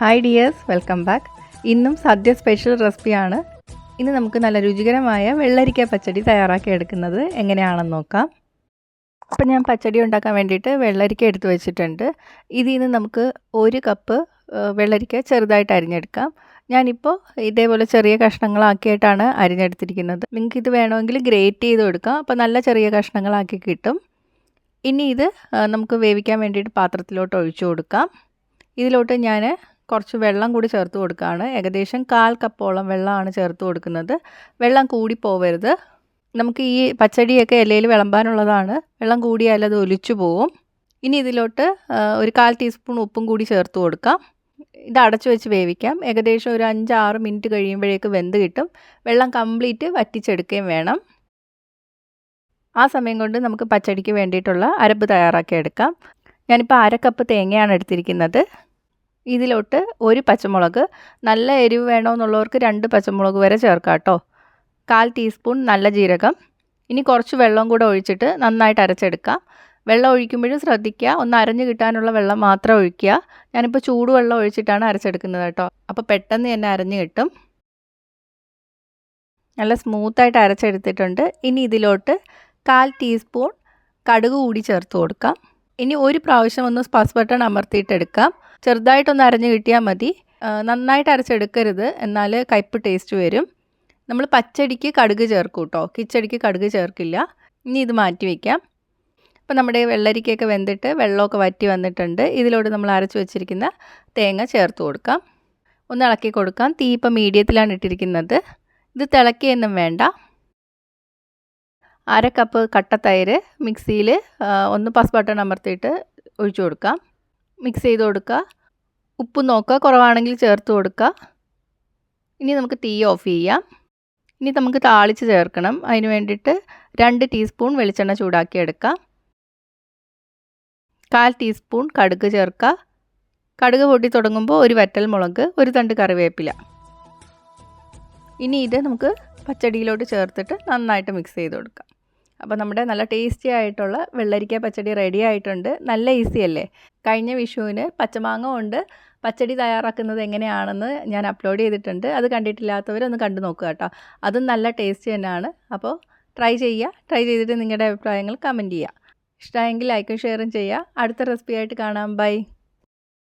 Hi dears welcome back ഇന്നും സദ്യ special റെസിപ്പിയാണ് ഇന്ന് നമുക്ക് നല്ല രുചികരമായ വെള്ളരിക്ക പച്ചടി തയ്യാറാക്കി എടുക്കുന്നത് എങ്ങനെയാണെന്ന് നോക്കാം. അപ്പം ഞാൻ പച്ചടി ഉണ്ടാക്കാൻ വേണ്ടിയിട്ട് വെള്ളരിക്ക എടുത്ത് വെച്ചിട്ടുണ്ട്. ഇതിൽ നിന്ന് നമുക്ക് ഒരു കപ്പ് വെള്ളരിക്ക ചെറുതായിട്ട് അരിഞ്ഞെടുക്കാം. ഞാനിപ്പോൾ ഇതേപോലെ ചെറിയ കഷ്ണങ്ങളാക്കിയിട്ടാണ് അരിഞ്ഞെടുത്തിരിക്കുന്നത്. നിങ്ങൾക്ക് ഇത് വേണമെങ്കിൽ ഗ്രേറ്റ് ചെയ്ത് കൊടുക്കാം. അപ്പോൾ നല്ല ചെറിയ കഷ്ണങ്ങളാക്കി കിട്ടും. ഇനി ഇത് നമുക്ക് വേവിക്കാൻ വേണ്ടിയിട്ട് പാത്രത്തിലോട്ട് ഒഴിച്ചു കൊടുക്കാം. ഇതിലോട്ട് ഞാൻ കുറച്ച് വെള്ളം കൂടി ചേർത്ത് കൊടുക്കുകയാണ്. ഏകദേശം കാൽ കപ്പോളം വെള്ളമാണ് ചേർത്ത് കൊടുക്കുന്നത്. വെള്ളം കൂടി പോവരുത്. നമുക്ക് ഈ പച്ചടിയൊക്കെ ഇലയിൽ വിളമ്പാനുള്ളതാണ്. വെള്ളം കൂടിയാൽ അത് ഒലിച്ചു പോവും. ഇനി ഇതിലോട്ട് ഒരു കാൽ ടീസ്പൂൺ ഉപ്പും കൂടി ചേർത്ത് കൊടുക്കാം. ഇത് അടച്ചു വെച്ച് വേവിക്കാം. ഏകദേശം ഒരു അഞ്ചാറ് മിനിറ്റ് കഴിയുമ്പോഴേക്ക് വെന്ത് കിട്ടും. വെള്ളം കംപ്ലീറ്റ് വറ്റിച്ചെടുക്കുകയും വേണം. ആ സമയം കൊണ്ട് നമുക്ക് പച്ചടിക്ക് വേണ്ടിയിട്ടുള്ള അരപ്പ് തയ്യാറാക്കി എടുക്കാം ഞാനിപ്പോൾ അര കപ്പ് തേങ്ങയാണ് എടുത്തിരിക്കുന്നത്. ഇതിലോട്ട് ഒരു പച്ചമുളക് നല്ല എരിവ് വേണമെന്നുള്ളവർക്ക് രണ്ട് പച്ചമുളക് വരെ ചേർക്കാം കേട്ടോ കാൽ ടീസ്പൂൺ നല്ല ജീരകം. ഇനി കുറച്ച് വെള്ളം കൂടെ ഒഴിച്ചിട്ട് നന്നായിട്ട് അരച്ചെടുക്കാം വെള്ളം ഒഴിക്കുമ്പോഴും ശ്രദ്ധിക്കുക. ഒന്ന് അരഞ്ഞു കിട്ടാനുള്ള വെള്ളം മാത്രം ഒഴിക്കുക. ഞാനിപ്പോൾ ചൂടുവെള്ളം ഒഴിച്ചിട്ടാണ് അരച്ചെടുക്കുന്നത് കേട്ടോ. അപ്പോൾ പെട്ടെന്ന് തന്നെ അരഞ്ഞു കിട്ടും. നല്ല സ്മൂത്തായിട്ട് അരച്ചെടുത്തിട്ടുണ്ട്. ഇനി ഇതിലോട്ട് കാൽ ടീസ്പൂൺ കടുക് കൂടി ചേർത്ത് കൊടുക്കാം. ഇനി ഒരു പ്രാവശ്യം ഒന്ന് സ്പസ് ബട്ടൺ അമർത്തിയിട്ടെടുക്കാം ചെറുതായിട്ടൊന്ന് അരഞ്ഞ് കിട്ടിയാൽ മതി. നന്നായിട്ട് അരച്ചെടുക്കരുത്. എന്നാൽ കയ്പ്പ് ടേസ്റ്റ് വരും. നമ്മൾ പച്ചടിക്ക് കടുക് ചേർക്കും കേട്ടോ. കിച്ചടിക്ക് കടുക് ചേർക്കില്ല. ഇനി ഇത് മാറ്റി വയ്ക്കാം അപ്പോൾ നമ്മുടെ വെള്ളരിക്കയൊക്കെ വെന്തിട്ട് വെള്ളമൊക്കെ വറ്റി വന്നിട്ടുണ്ട്. ഇതിലോട്ട് നമ്മൾ അരച്ച് വെച്ചിരിക്കുന്ന തേങ്ങ ചേർത്ത് കൊടുക്കാം. ഒന്ന് ഇളക്കി കൊടുക്കാം. തീ ഇപ്പം മീഡിയത്തിലാണ് ഇട്ടിരിക്കുന്നത്. ഇത് തിളക്കിയൊന്നും വേണ്ട. അര കപ്പ് കട്ട തൈര് മിക്സിയിൽ ഒന്ന് പസ് ബട്ടൺ അമർത്തിയിട്ട് ഒഴിച്ചു കൊടുക്കാം. മിക്സ് ചെയ്ത് കൊടുക്കുക ഉപ്പ് നോക്കുക കുറവാണെങ്കിൽ ചേർത്ത് കൊടുക്കുക ഇനി നമുക്ക് തീ ഓഫ് ചെയ്യാം. ഇനി നമുക്ക് താളിച്ച് ചേർക്കണം. അതിന് വേണ്ടിയിട്ട് രണ്ട് ടീസ്പൂൺ വെളിച്ചെണ്ണ ചൂടാക്കി എടുക്കാം. കാൽ ടീസ്പൂൺ കടുക് ചേർക്കുക കടുക് പൊട്ടി തുടങ്ങുമ്പോൾ ഒരു വറ്റൽ മുളക് ഒരു തണ്ട് കറിവേപ്പില. ഇനി ഇത് നമുക്ക് പച്ചടിയിലോട്ട് ചേർത്തിട്ട് നന്നായിട്ട് മിക്സ് ചെയ്ത് കൊടുക്കാം. അപ്പോൾ നമ്മുടെ നല്ല ടേസ്റ്റി ആയിട്ടുള്ള വെള്ളരിക്ക പച്ചടി റെഡി ആയിട്ടുണ്ട്. നല്ല ഈസി അല്ലേ? കഴിഞ്ഞ വിഷുവിന് പച്ചമാങ്ങ കൊണ്ട് പച്ചടി തയ്യാറാക്കുന്നത് എങ്ങനെയാണെന്ന് ഞാൻ അപ്ലോഡ് ചെയ്തിട്ടുണ്ട്. അത് കണ്ടിട്ടില്ലാത്തവരൊന്ന് കണ്ടു നോക്കുക കേട്ടോ. അതും നല്ല ടേസ്റ്റ് തന്നെയാണ്. അപ്പോൾ ട്രൈ ചെയ്യുക. ട്രൈ ചെയ്തിട്ട് നിങ്ങളുടെ അഭിപ്രായങ്ങൾ കമന്റ് ചെയ്യുക. ഇഷ്ടമായെങ്കിൽ ലൈക്കും ഷെയറും ചെയ്യുക. അടുത്ത റെസിപ്പി ആയിട്ട് കാണാം. ബൈ